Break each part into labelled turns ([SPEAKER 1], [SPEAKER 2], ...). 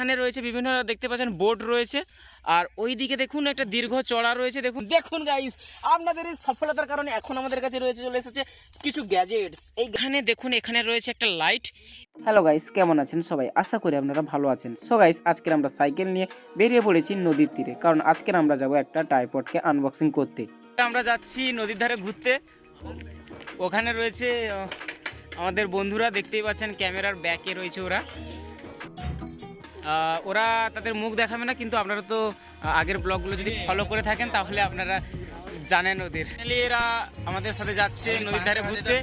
[SPEAKER 1] এখানে রয়েছে, বিভিন্ন দেখতে পাচ্ছেন বোর্ড রয়েছে। আর ওই দিকে দেখুন, একটা দীর্ঘ চড়া রয়েছে। দেখুন দেখুন গাইস আপনাদের এই সফলতার কারণে এখন আমাদের কাছে রয়েছে, চলে এসেছে কিছু গ্যাজেটস এইখানে দেখুন, এখানে রয়েছে একটা লাইট
[SPEAKER 2] হ্যালো গাইস কেমন আছেন সবাই? আশা করি আপনারা ভালো আছেন। সো গাইস আজকের আমরা সাইকেল নিয়ে বেরিয়ে পড়েছি নদীর তীরে। কারণ আজকের আমরা যাব একটা টাইপডকে আনবক্সিং করতে।
[SPEAKER 1] আমরা যাচ্ছি নদীর ধারে ঘুরতে। ওখানে রয়েছে আমাদের বন্ধুরা, দেখতেই পাচ্ছেন, ক্যামেরার ব্যাকে রয়েছে ওরা। ওরা তাদের মুখ দেখাবে না, কিন্তু আপনারা তো আগের ব্লগগুলো যদি ফলো করে থাকেন, তাহলে আপনারা জানেন ওদের। এরা আমাদের সাথে যাচ্ছে নদীর ধারে ঘুরতে।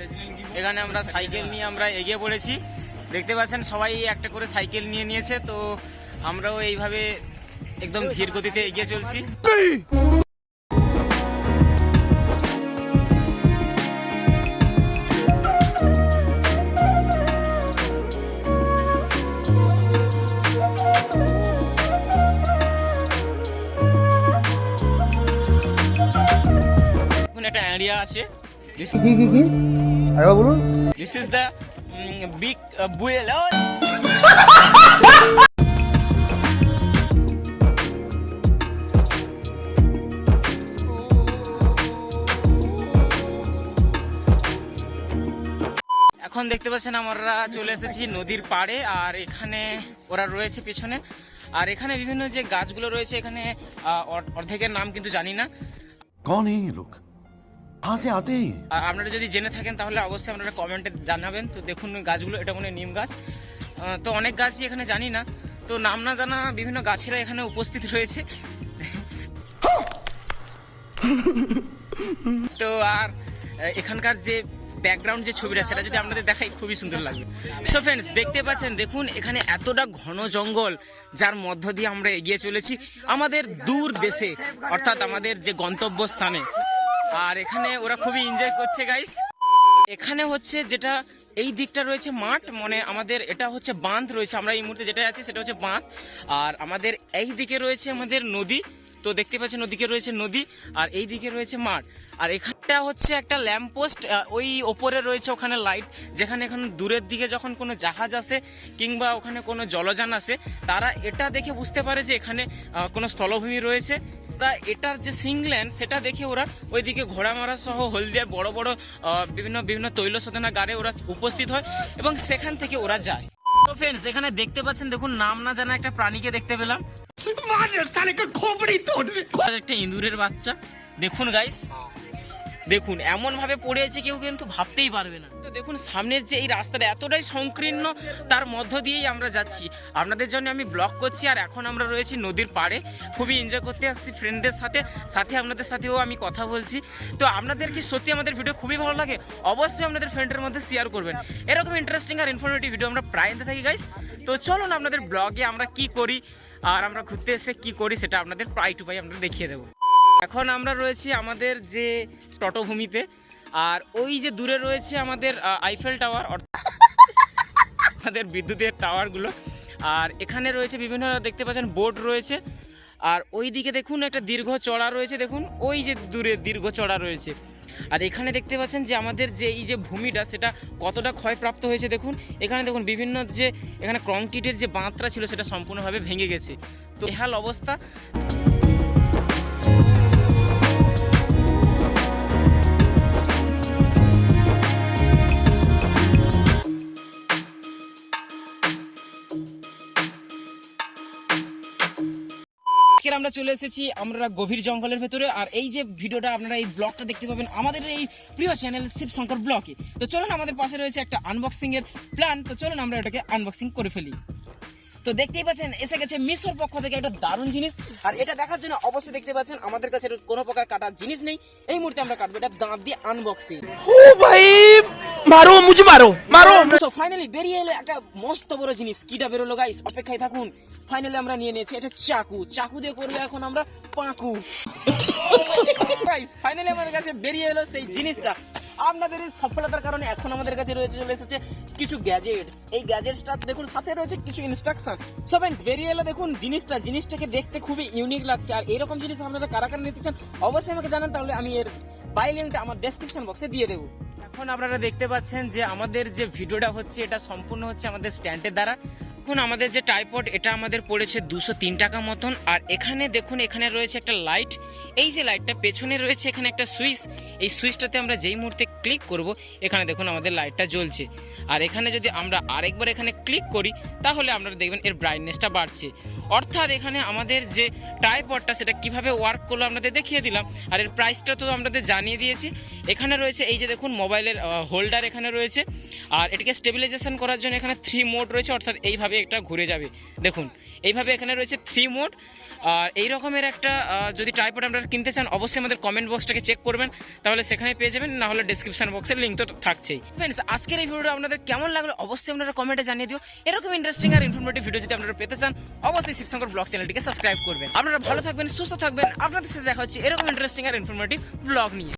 [SPEAKER 1] এখানে আমরা সাইকেল নিয়ে আমরা এগিয়ে পড়েছি। দেখতে পাচ্ছেন, সবাই একটা করে সাইকেল নিয়ে নিয়েছে, তো আমরাও এইভাবে একদম ধীর গতিতে এগিয়ে চলছি। একটা এরিয়া আছে। uh, এখন দেখতে পাচ্ছেন আমরা চলে এসেছি নদীর পাড়ে আর এখানে ওরা রয়েছে পিছনে। আর এখানে বিভিন্ন যে গাছগুলো রয়েছে এখানে অর্ধেকের নাম কিন্তু জানি না।
[SPEAKER 3] কোন লোক कहाँ से आते हैं ये
[SPEAKER 1] আর আপনারা যদি জেনে থাকেন তাহলে অবশ্যই আপনারা কমেন্টে জানাবেন তো দেখুন গাছগুলো এটা মনে হয় নিম গাছ আহ, তো অনেক গাছই এখানে জানি না তো নাম না জানা বিভিন্ন গাছেরা এখানে উপস্থিত রয়েছে তো আর আহ, এখানকার যে ব্যাকগ্রাউন্ড যে ছবিটা সেটা যদি আপনাদের দেখাই খুবই সুন্দর লাগবে সো ফ্রেন্ডস দেখতে পাচ্ছেন দেখুন এখানে এতটা ঘন জঙ্গল যার মধ্য দিয়ে আমরা এগিয়ে চলেছি আমাদের দূর দেশে অর্থাৎ আমাদের যে গন্তব্যস্থানে আর এখানে ওরা খুবই এনজয় করছে গাইস এখানে হচ্ছে যেটা এই দিকটা রয়েছে মাঠ মানে আমাদের এটা হচ্ছে বাঁধ রয়েছে। আমরা এই মুহূর্তে যেটা আছি সেটা হচ্ছে বাঁধ। আর আমাদের এই দিকে রয়েছে আমাদের নদী। তো দেখতে পাচ্ছেন, ওদিকে রয়েছে নদী আর এই দিকে রয়েছে মাঠ। আর এখানটা হচ্ছে একটা ল্যাম্পপোস্ট ওই ওপরে রয়েছে ওখানে লাইট যেখানে এখন দূরের দিকে যখন কোনো জাহাজ আসে কিংবা ওখানে কোনো জলযান আসে, তারা এটা দেখে বুঝতে পারে যে এখানে কোনো স্থলভূমি রয়েছে। তা এটার যে সিংল্যান্ড সেটা দেখে ওরা ওইদিকে ঘোড়া মারা সহ হলদিয়ার বড় বড় বিভিন্ন বিভিন্ন তৈল শোধনা গাড়ে ওরা উপস্থিত হয় এবং সেখান থেকে ওরা যায়। তো ফ্রেন্ডস এখানে দেখতে পাচ্ছেন দেখুন নাম না জানা একটা প্রাণীকে দেখতে পেলাম। একটা ইঁদুরের বাচ্চা। দেখুন গাইস দেখুন এমন ভাবে পড়েছে কেউ কিন্তু ভাবতেই পারবে না। তো দেখুন, সামনের যে এই রাস্তাটা এতটাই সংকীর্ণ, তার মধ্য দিয়েই আমরা যাচ্ছি। আপনাদের জন্য আমি ব্লগ করছি, আর এখন আমরা রয়েছি নদীর পাড়ে। খুবই এনজয় করতে আসছি ফ্রেন্ডদের সাথে। সাথে আপনাদের সাথেও আমি কথা বলছি। তো আপনাদের কি সত্যি আমাদের ভিডিও খুবই ভালো লাগে? অবশ্যই আপনাদের ফ্রেন্ডের মধ্যে শেয়ার করবেন। এরকম ইন্টারেস্টিং আর ইনফরমেটিভ ভিডিও আমরা প্রায় আনতে থাকি গাইস তো চলুন আপনাদের ব্লগে আমরা কি করি, আর আমরা ঘুরতে এসে কি করি, সেটা আপনাদের প্রায় টু পাই আমরা দেখিয়ে দেবো। এখন আমরা রয়েছি আমাদের যে তটভূমিতে আর ওই যে দূরে রয়েছে আমাদের আইফেল টাওয়ার অর্থাৎ আমাদের বিদ্যুতের টাওয়ারগুলো। আর এখানে রয়েছে বিভিন্ন, দেখতে পাচ্ছেন বোর্ড রয়েছে। আর ওই দিকে দেখুন, একটা দীর্ঘ চড়া রয়েছে, দেখুন, ওই যে দূরে দীর্ঘ চড়া রয়েছে। আর এখানে দেখতে পাচ্ছেন যে আমাদের যে এই যে ভূমিটা, সেটা কতটা ক্ষয়প্রাপ্ত হয়েছে, দেখুন। এখানে দেখুন, বিভিন্ন যে এখানে কংক্রিটের যে বাঁধটা ছিল, সেটা সম্পূর্ণভাবে ভেঙে গেছে। তো বেহাল অবস্থা। আজকের আমরা চলে এসেছি আমরা গভীর জঙ্গলের ভেতরে, আর এই যে ভিডিওটা আপনারা এই ব্লগটা দেখতে পাবেন আমাদের এই প্রিয় চ্যানেল শিব শঙ্কর ব্লগে। তো চলুন আমাদের পাশে রয়েছে একটা আনবক্সিং এর প্ল্যান তো চলুন আমরা এটাকে আনবক্সিং করে ফেলি। তো দেখতেই পাচ্ছেন এসে গেছে মিশোর পক্ষ থেকে একটা দারুণ জিনিস। আর এটা দেখার জন্য অবশ্যই দেখতে পাচ্ছেন আমাদের কাছে কোনো প্রকার কাটার জিনিস নেই। এই মুহূর্তে আমরা কাটবো এটা দাঁত দিয়ে আনবক্সিং
[SPEAKER 4] ও ভাই মারো মুঝে মারো মারো।
[SPEAKER 1] তো ফাইনালি বেরিয়ে এলো একটা মস্ত বড় জিনিস। কিটা বেরোলো গাইস অপেক্ষায় থাকুন। ফাইনালি আমরা নিয়ে নিয়েছি এটা চাকু। চাকু দিয়ে করব এখন আমরা পাকু। ফাইনালি আমাদের কাছে বেরিয়ে এলো সেই জিনিসটা। আপনাদের এই সফলতার কারণে এখন আমাদের কাছে রয়েছে, চলে এসেছে কিছু গ্যাজেটস এই গ্যাজেটসটা দেখুন, সাথে রয়েছে কিছু ইনস্ট্রাকশন সো ফ্রেন্ডস বেরিয়ে এলো দেখুন জিনিসটা। জিনিসটাকে দেখতে খুবই ইউনিক লাগছে। আর এরকম জিনিস আপনারা কারা কারা নিতে চান, অবশ্যই আমাকে জানান, তাহলে আমি এর বাই লিঙ্কটা আমার ডেসক্রিপশন বক্সে দিয়ে দেবো। এখন আপনারা দেখতে পাচ্ছেন যে আমাদের যে ভিডিওটা হচ্ছে, এটা সম্পূর্ণ হচ্ছে আমাদের স্ট্যান্ডের দ্বারা। দেখুন আমাদের যে টাইপড এটা আমাদের পড়েছে দুশো তিন টাকা মতন। আর এখানে দেখুন, এখানে রয়েছে একটা লাইট এই যে লাইটটা পেছনে রয়েছে, এখানে একটা সুইচ। এই সুইচটাতে আমরা যেই মুহূর্তে ক্লিক করব, এখানে দেখুন আমাদের লাইটটা জ্বলছে। আর এখানে যদি আমরা আরেকবার এখানে ক্লিক করি, তাহলে আপনারা দেখবেন এর ব্রাইটনেসটা বাড়ছে। অর্থাৎ এখানে আমাদের যে টাইপডটা সেটা কীভাবে ওয়ার্ক করল আপনাদের দেখিয়ে দিলাম। আর এর প্রাইসটা তো আপনাদের জানিয়ে দিয়েছি। এখানে রয়েছে এই যে দেখুন মোবাইলের হোল্ডার এখানে রয়েছে। আর এটাকে স্টেবিলাইজেশন করার জন্য এখানে থ্রি মোড রয়েছে। অর্থাৎ এইভাবে এটা ঘুরে যাবে। দেখুন, এইভাবে এখানে রয়েছে থ্রি মোড আর এই রকমের একটা যদি ট্রাইপড আপনারা কিনতে চান, অবশ্যই আমাদের কমেন্ট বক্সটাকে চেক করবেন। তাহলে সেখানে পেয়ে যাবেন, না হলে ডিসক্রিপশন বক্সের লিঙ্ক তো থাকছেই। ফ্রেন্ডস আজকের এই ভিডিওটা আপনাদের কেমন লাগল অবশ্যই আপনারা কমেন্টে জানিয়ে দিও। এরকম ইন্টারেস্টিং আর ইনফরমেটিভ ভিডিও যদি আপনারা পেতে চান, অবশ্যই শিবশঙ্কর ব্লগ চ্যানেলটিকে সাবস্ক্রাইব করবেন। আপনারা ভালো থাকবেন, সুস্থ থাকবেন। আপনাদের সাথে দেখা হচ্ছে এরকম ইন্টারেস্টিং আর ইনফরমেটিভ ব্লগ নিয়ে।